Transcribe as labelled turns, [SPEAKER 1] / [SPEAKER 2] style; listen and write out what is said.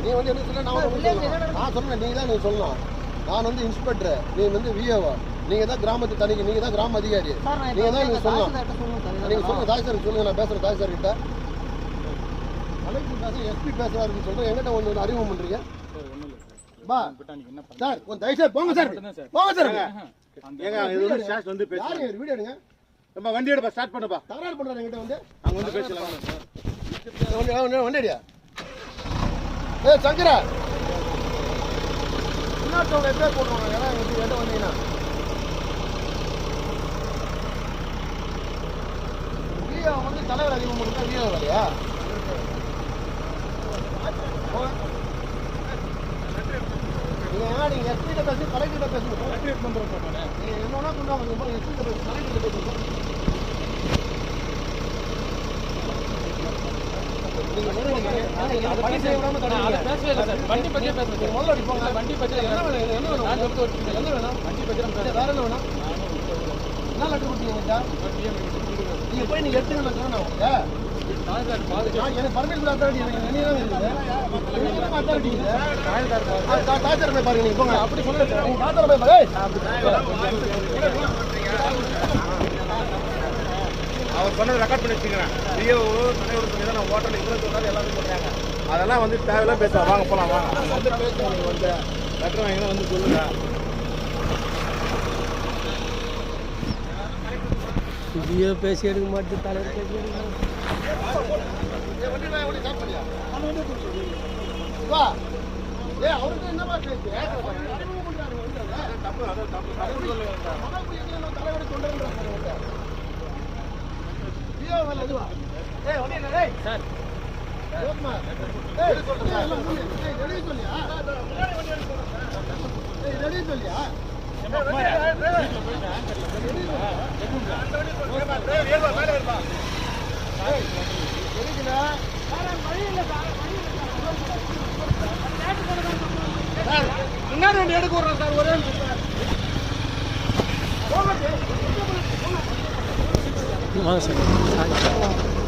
[SPEAKER 1] நீ வந்து என்ன சொல்ல நான் சொல்றேன் நீங்க தான் நீ சொல்லணும். நான் வந்து இன்ஸ்பெக்டர் நீ வந்து விஏஓ நீங்க தான் கிராமத்து தனிக்கு நீங்க தான் கிராம அதிகாரி. நீங்க தான் நீங்க
[SPEAKER 2] சார்.
[SPEAKER 1] நீங்க. சொல்லுங்க தாய் சார் சொல்லுங்க நான் பேசுறேன் தாய் சார் கிட்ட கலெக்டர் பேச எஸ்பி பேசுறாருன்னு சொல்றேன். எங்கிட்ட ஒன்று அறிமுகம் பண்றீங்க பா. சார் கொஞ்சம் தயவு செய்து போங்க சார். போங்க சார்.
[SPEAKER 3] ஏங்க இது வந்து ஸ்டாஷ் வந்து
[SPEAKER 1] வீடியோ எடுங்க?
[SPEAKER 3] நம்ம வண்டி எடுப்பா ஸ்டார்ட் பண்ணுப்பா
[SPEAKER 1] தகராறு பண்றாரு வந்து.
[SPEAKER 3] அங்க வந்து பேசலாம்.
[SPEAKER 1] வண்டி அடியா ஏ சங்கரா. இன்னொருத்தவங்க பேர் போட்டுருவாங்க ஏன்னா எங்கிட்ட எட்ட வந்தீங்கன்னா. வந்து தலைவர் அறிமுகம் பண்ணா விஏ வேலையா போங்க. நீங்க ஏன்னா நீங்க எஸ்பிட்ட பேசி? கலெக்டர்கிட்ட பேசுங்க நீங்க என்னன்னா கொண்டு வாங்க. எஸ்பிட்ட பேசி? கலெக்டர்கிட்ட
[SPEAKER 4] சார். வண்டி பற்றியே பேசுறேன்
[SPEAKER 1] முதல்ல அடி போங்க.
[SPEAKER 4] வண்டி பற்றி
[SPEAKER 1] என்ன வேணும்? என்ன வேணும்? என்ன வேணும்?
[SPEAKER 4] வண்டி பற்றி
[SPEAKER 1] வேற என்ன வேணும்? என்ன letter கொடுத்தீங்க? நீங்க போய் நீங்க எடுத்துங்க நான்
[SPEAKER 3] அவர் சொன்னது ரெக்கார்ட் பண்ணி வச்சுக்கிறேன். விஓ தலைவர் சொல்லி தான் நான் ஹோட்டல் இவ்வளோ சொன்னாலும் எல்லாமே சொல்றாங்க. அதெல்லாம் வந்து தேவையில்லாம் பேச வாங்க போலாம் வாங்க.
[SPEAKER 1] வந்து பேசுங்க நீங்க வந்து.
[SPEAKER 3] லெட்டர் வாங்கி வந்து சொல்லுங்க.
[SPEAKER 2] விடியோ பேசி எடுக்க மாட்டேன் தலைவர் பேசி எடுக்க
[SPEAKER 1] என்ன,
[SPEAKER 4] சார்
[SPEAKER 1] ரெடி சொல்லியா? ஏய், சார், முன்னாடி வண்டி எடுக்க சார் ஒரே
[SPEAKER 2] வாங்க சார்.